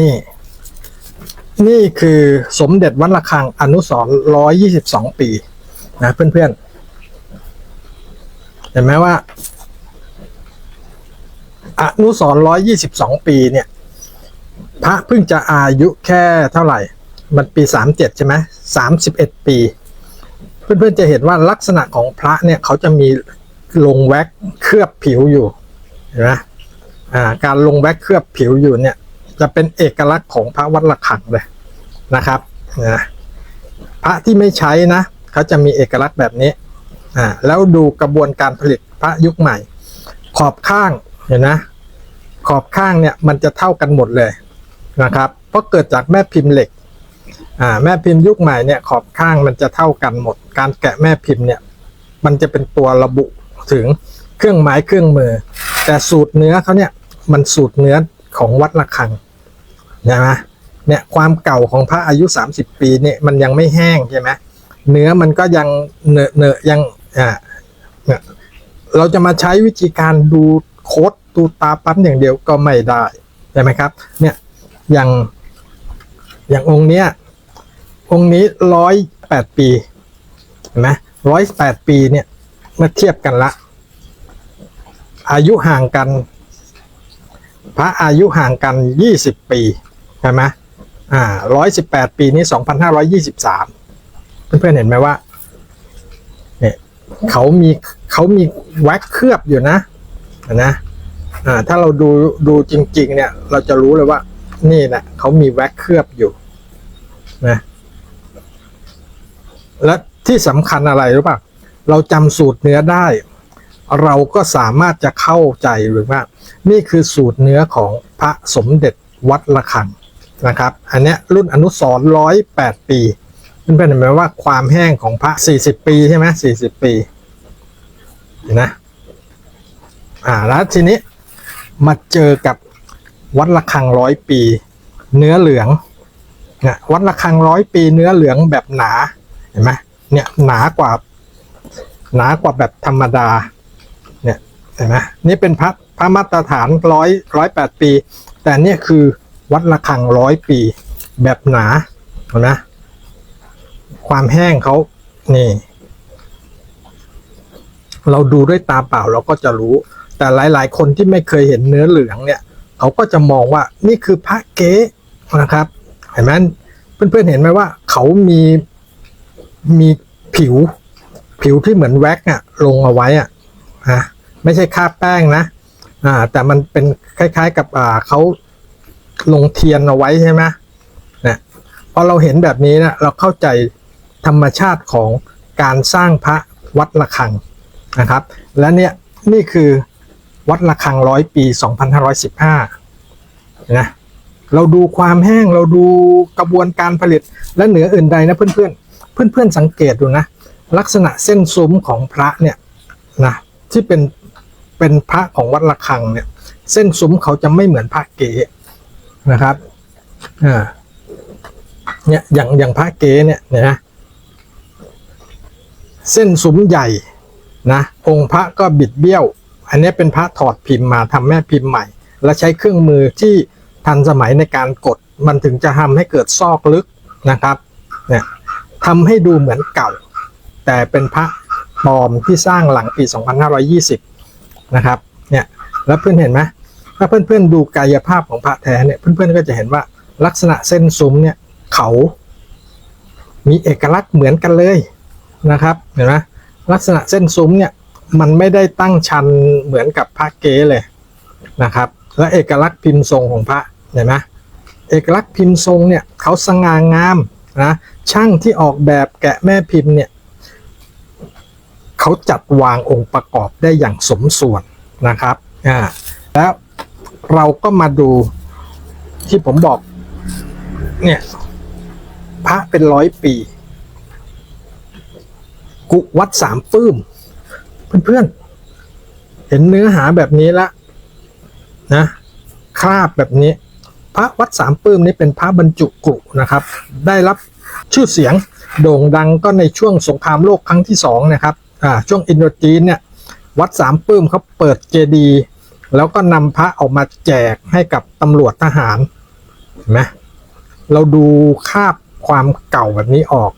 นี่ นี่คือสมเด็จวัดระฆังอนุสรร้อยยี่สิบสองปี นะเพื่อนๆ เห็นไหมว่า อนุสรร้อยยี่สิบสองปีเนี่ย พระเพิ่งจะอายุแค่เท่าไหร่ มันปีสามเจ็ดใช่ไหมสามสิบเอ็ดปี เพื่อนๆจะเห็นว่าลักษณะของพระเนี่ยเขาจะมีลงแว็กเคลือบผิวอยู่เห็นไหมอ่าการลงแว็กเคลือบผิวอยู่เนี่ย จะเป็นเอกลักษณ์ของพระวัดระฆังเลยนะครับนะพระที่ไม่ใช้นะเขาจะมีเอกลักษณ์แบบนี้อ่าแล้วดูกระบวนการผลิตพระยุคใหม่ ขอบข้างเห็นนะขอบข้างเนี่ยมันจะเท่ากันหมดเลยนะครับ เพราะเกิดจากแม่พิมพ์เหล็กอ่าแม่พิมพ์ยุคใหม่เนี่ยขอบข้างมันจะเท่ากันหมด การแกะแม่พิมพ์เนี่ยมันจะเป็นตัวระบุถึงเครื่องหมายเครื่องมือ แต่สูตรเนื้อเขาเนี่ยมันสูตรเนื้อของวัดระฆัง นะไหมเนี่ยความเก่าของพระอายุ 30 ปีเนี่ยมันยังไม่แห้งใช่ไหมเนื้อมันก็ยังเนอะเนอะยังอ่าเนี่ยเราจะมาใช้วิธีการดูโค้ดดูตาปั๊มอย่างเดียวก็ไม่ได้ใช่ไหมครับ เนี่ยอย่างอย่างองค์เนี้ยองค์นี้ร้อยแปดปีเห็นไหมร้อยแปดปีเนี่ยมื่อเทียบกันละ อายุห่างกัน พระอายุห่างกัน20ปี ใช่ไหมอ่า118ปีนี้2523เพื่อนๆเห็นไหมว่าเนี่ยเขามีเขามีแว็กเคลือบอยู่นะนะอ่าถ้าเราดูดูจริง ๆ เนี่ย เราจะรู้เลยว่า นี่แหละเขามีแว็กเคลือบอยู่นะและที่สำคัญอะไรรู้ป่ะเราจำสูตรเนื้อได้ เราก็สามารถจะเข้าใจหรือว่า นี่คือสูตรเนื้อของพระสมเด็จวัดระฆัง นะครับ อันเนี้ยรุ่นอนุสรร้อยแปดปีเพื่อนๆเห็นไหมว่าความแห้งของพระสี่สิบปีใช่ไหมสี่สิบปีเห็นนะอ่าแล้วทีนี้มาเจอกับวัดระฆังร้อยปี เนื้อเหลืองเนี่ยวัดระฆังร้อยปี เนื้อเหลืองแบบหนาเห็นไหมเนี่ยหนากว่า หนากว่าแบบธรรมดาเนี่ยเห็นไหมนี่เป็นพระพระมาตรฐานร้อยร้อยแปดปี แต่เนี่ยคือ วัดระฆังร้อยปี แบบหนาเห็นไหมความแห้งเขานี่ เราดูด้วยตาเปล่าเราก็จะรู้ แต่หลาย ๆ คนที่ไม่เคยเห็นเนื้อเหลืองเนี่ย เขาก็จะมองว่านี่คือพระเก๊นะครับเห็นไหมเพื่อนๆเห็นไหมว่า เขามีมีผิว ผิวที่เหมือนแว็กอะลงเอาไว้อะอะไม่ใช่คาบแป้งนะอ่าแต่มันเป็นคล้าย ๆ กับอ่าเขา ลงเทียนเอาไว้ใช่ไหมนี่พอเราเห็นแบบนี้นะเราเข้าใจธรรมชาติของการสร้างพระวัดระฆังนะครับ และเนี่ยนี่คือวัดระฆังร้อยปี 2515นะเราดูความแห้งเราดูกระบวนการผลิตและเหนืออื่นใดนะเพื่อนๆ เพื่อนๆสังเกตดูนะ ลักษณะเส้นซุ้มของพระเนี่ยนะที่เป็นเป็นพระของวัดระฆังเนี่ย เส้นซุ้มเขาจะไม่เหมือนพระเก๋ นะครับอ่าเนี่ยอย่างอย่างพระเก๋เนี่ยเนี่ยนะเส้นซุ้มใหญ่นะองค์พระก็บิดเบี้ยว อันนี้เป็นพระถอดพิมพ์มาทำแม่พิมพ์ใหม่ และใช้เครื่องมือที่ทันสมัยในการกดมันถึงจะทำให้เกิดซอกลึกนะครับเนี่ยทำให้ดูเหมือนเก่า แต่เป็นพระปลอมที่สร้างหลังปี 2520 นะครับเนี่ยแล้วเพื่อนเห็นไหม ถ้าเพื่อนๆดูกายภาพของพระแท้เนี่ย เพื่อนๆก็จะเห็นว่าลักษณะเส้นซุ้มเนี่ยเขามีเอกลักษณ์เหมือนกันเลยนะครับเห็นไหมลักษณะเส้นซุ้มเนี่ยมันไม่ได้ตั้งชันเหมือนกับพระเกเลยนะครับ และเอกลักษณ์พิมพ์ทรงของพระเห็นไหมเอกลักษณ์พิมพ์ทรงเนี่ยเขาสง่างามนะช่างที่ออกแบบแกะแม่พิมพ์เนี่ยเขาจัดวางองค์ประกอบได้อย่างสมส่วนนะครับอ่าแล้ว เราก็มาดูที่ผมบอก เนี่ย พระเป็นร้อยปี กุวัดสามปื้ม เพื่อนๆ เห็นเนื้อหาแบบนี้ละ นะคราบแบบนี้ พระวัดสามปื้มนี้เป็นพระบรรจุกุนะครับ ได้รับชื่อเสียงโด่งดังก็ในช่วงสงครามโลกครั้งที่สองนะครับ อ่า ช่วงอินโดจีนเนี่ย วัดสามปื้มเขาเปิดเจดีย์ แล้วก็นำพระออกมาแจกให้กับตำรวจทหารเห็นไหมเราดูคาบความเก่าแบบนี้ออก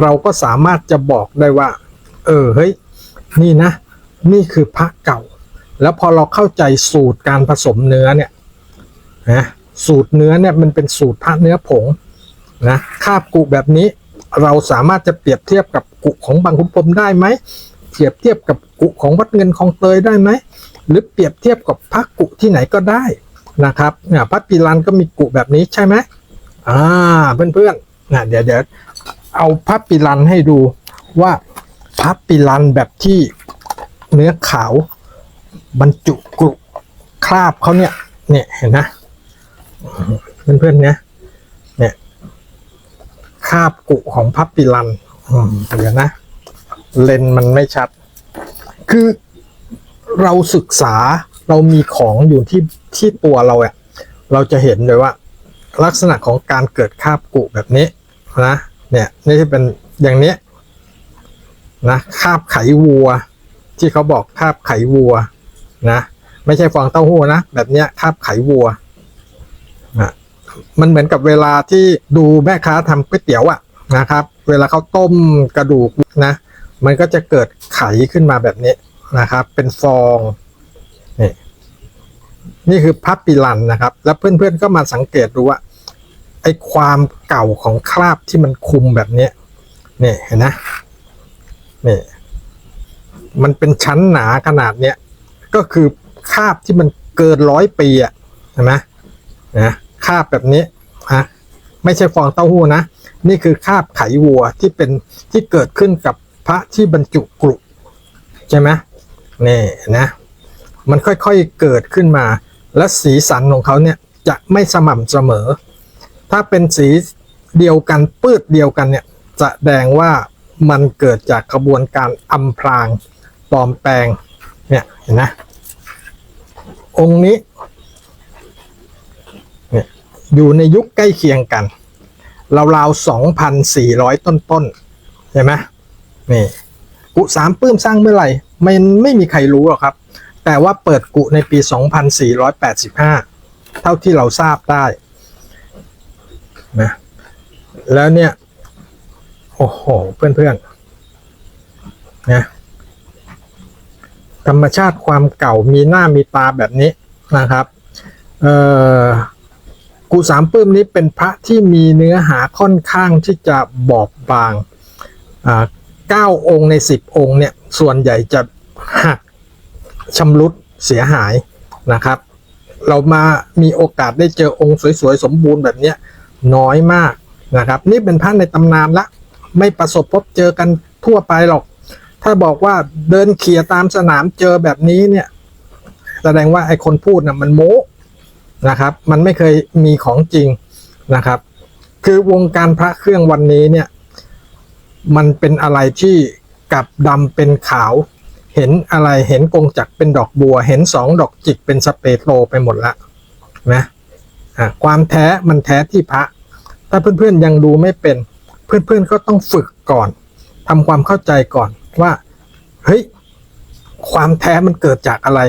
เราก็สามารถจะบอกได้ว่า เออเฮ้ยนี่นะ นี่คือพระเก่า แล้วพอเราเข้าใจสูตรการผสมเนื้อเนี่ยนะสูตรเนื้อเนี่ยมันเป็นสูตรพระเนื้อผงนะคาบกุแบบนี้ เราสามารถจะเปรียบเทียบกับกุของบางขุนพรมได้ไหมเปรียบเทียบกับกุของวัดเงินคลองเตยได้ไหม หรือเปรียบเทียบกับพระกุที่ไหนก็ได้นะครับเนี่ยพระปีรันก็มีกุแบบนี้ใช่ไหมอ่าเพื่อนๆนะเดี๋ยวเดี๋ยวเอาพระปีรันให้ดูว่าพระปีรันแบบที่เนื้อขาวบรรจุกรุคราบเขาเนี่ยเนี่ยเห็นนะเพื่อนๆเนี่ยเนี่ยคราบกุของพับปิลันเดี๋ยวนะ เลนมันไม่ชัด คือ เราศึกษาเรามีของอยู่ที่ที่ตัวเราอะเราจะเห็นเลยว่า ลักษณะของการเกิดคาบกุแบบนี้นะเนี่ยนี่จะเป็นอย่างนี้นะคาบไขวัว ที่เขาบอกคาบไขวัวนะไม่ใช่ฟองเต้าหู้นะแบบเนี้ยคาบไขวัวนะมันเหมือนกับเวลาที่ดูแม่ค้าทำก๋วยเตี๋ยวอะนะครับ เวลาเขาต้มกระดูกนะ มันก็จะเกิดไขขึ้นมาแบบนี้ นะครับ เป็นฟองนี่นี่คือพับปิลันนะครับ แล้วเพื่อนๆก็มาสังเกตดูว่าไอ้ความเก่าของคราบที่มันคุมแบบนี้นี่เห็นนะนี่มันเป็นชั้นหนาขนาดเนี้ยก็คือคาบที่มันเกินร้อยปีอะเห็นไหมนะคาบแบบนี้ฮะไม่ใช่ฟองเต้าหู้นะ นี่คือคาบไขวัวที่เป็นที่เกิดขึ้นกับพระที่บรรจุกรุใช่ไหม นี่นะมันค่อยๆเกิดขึ้นมา และสีสันของเขาเนี่ยจะไม่สม่ำเสมอ ถ้าเป็นสีเดียวกันปืดเดียวกันเนี่ยจะแสดงว่ามันเกิดจากกระบวนการอำพรางปลอมแปลงเนี่ยเห็นนะองค์นี้เนี่ยอยู่ในยุคใกล้เคียงกันราวๆสองพันสี่ร้อยต้นๆเห็นไหมนี่ กุสามปื้มสร้างเมื่อไหร่ไม่ไม่มีใครรู้หรอกครับ แต่ว่าเปิดกุในปี 2485 เท่าที่เราทราบได้นะแล้วเนี่ย โอ้โห เพื่อนๆนะธรรมชาติความเก่ามีหน้ามีตาแบบนี้นะครับ เอ่อกูสามปื้มนี้เป็นพระที่มีเนื้อหาค่อนข้างที่จะบอบบาง อ่าเก้าองค์ในสิบองค์เนี่ยส่วนใหญ่จะหักชำรุดเสียหายนะครับ เรามามีโอกาสได้เจอองค์สวยๆ สมบูรณ์แบบเนี้ยน้อยมากนะครับ นี่เป็นพระในตำนานละไม่ประสบพบเจอกันทั่วไปหรอก ถ้าบอกว่าเดินเขี่ยตามสนามเจอแบบนี้เนี่ย แสดงว่าไอ้คนพูดนะ่ะมันโม้นะครับ มันไม่เคยมีของจริงนะครับ คือวงการพระเครื่องวันนี้เนี่ย มันเป็นอะไรที่กลับดำเป็นขาว เห็นอะไรเห็นกงจักเป็นดอกบัว เห็นสองดอกจิกเป็นสเปโตรไปหมดละนะความแท้มันแท้ที่พระ ถ้าเพื่อนๆยังดูไม่เป็น เพื่อนๆก็ต้องฝึกก่อนทำความเข้าใจก่อนว่าเฮ้ยความแท้มันเกิดจากอะไร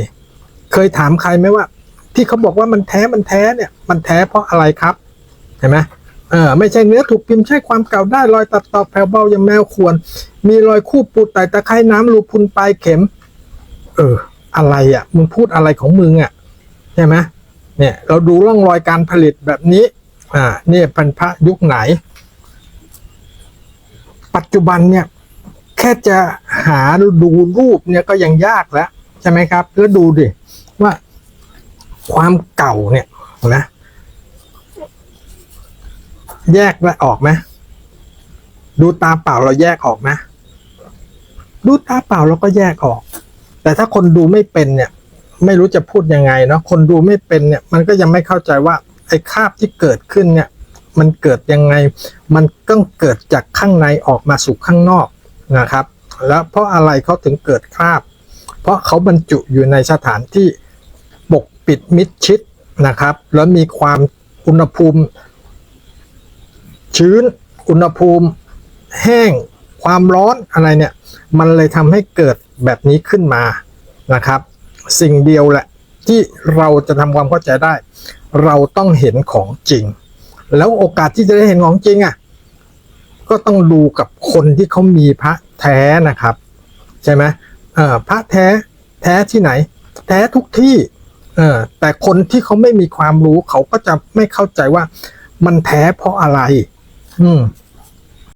เคยถามใครไหมว่า ที่เขาบอกว่ามันแท้มันแท้เนี่ย มันแท้เพราะอะไรครับ เห็นไหม ออไม่ใช่เนื้อถูกพิมพ์ใช่ความเก่าได้รอยตัดต่อแผ่วเบาอย่างแมวควร มีรอยคู่ปูดไต่ตะไคร่น้ำรูพุนปลายเข็ม เออ อะไรอะ มึงพูดอะไรของมึงอะใช่ไหมเนี่ยเราดูร่องรอยการผลิตแบบนี้ อ่าเนี่ยเป็นพระยุคไหน ปัจจุบันเนี่ยแค่จะหาดูรูปเนี่ยก็ยังยากแล้ว ใช่ไหมครับ แล้วดูดิว่าความเก่าเนี่ยนะ แยกได้ออกไหมดูตาเปล่าเราแยกออกไหมดูตาเปล่าเราก็แยกออก แต่ถ้าคนดูไม่เป็นเนี่ย ไม่รู้จะพูดยังไงเนาะคนดูไม่เป็นเนี่ย มันก็ยังไม่เข้าใจว่าไอ้คาบที่เกิดขึ้นเนี่ย มันเกิดยังไง มันก็เกิดจากข้างในออกมาสู่ข้างนอกนะครับ แล้วเพราะอะไรเขาถึงเกิดคราบ เพราะเขาบรรจุอยู่ในสถานที่ปกปิดมิดชิดนะครับ แล้วมีความอุณหภูมิ ชื้น อุณหภูมิ แห้ง ความร้อนอะไรเนี่ย มันเลยทำให้เกิดแบบนี้ขึ้นมานะครับ สิ่งเดียวแหละที่เราจะทำความเข้าใจได้ เราต้องเห็นของจริง แล้วโอกาสที่จะได้เห็นของจริงอะก็ต้องดูกับคนที่เขามีพระแท้นะครับ ใช่ไหมเออพระแท้แท้ที่ไหน แท้ทุกที่เออแต่คนที่เขาไม่มีความรู้เขาก็จะไม่เข้าใจว่ามันแท้เพราะอะไร อืม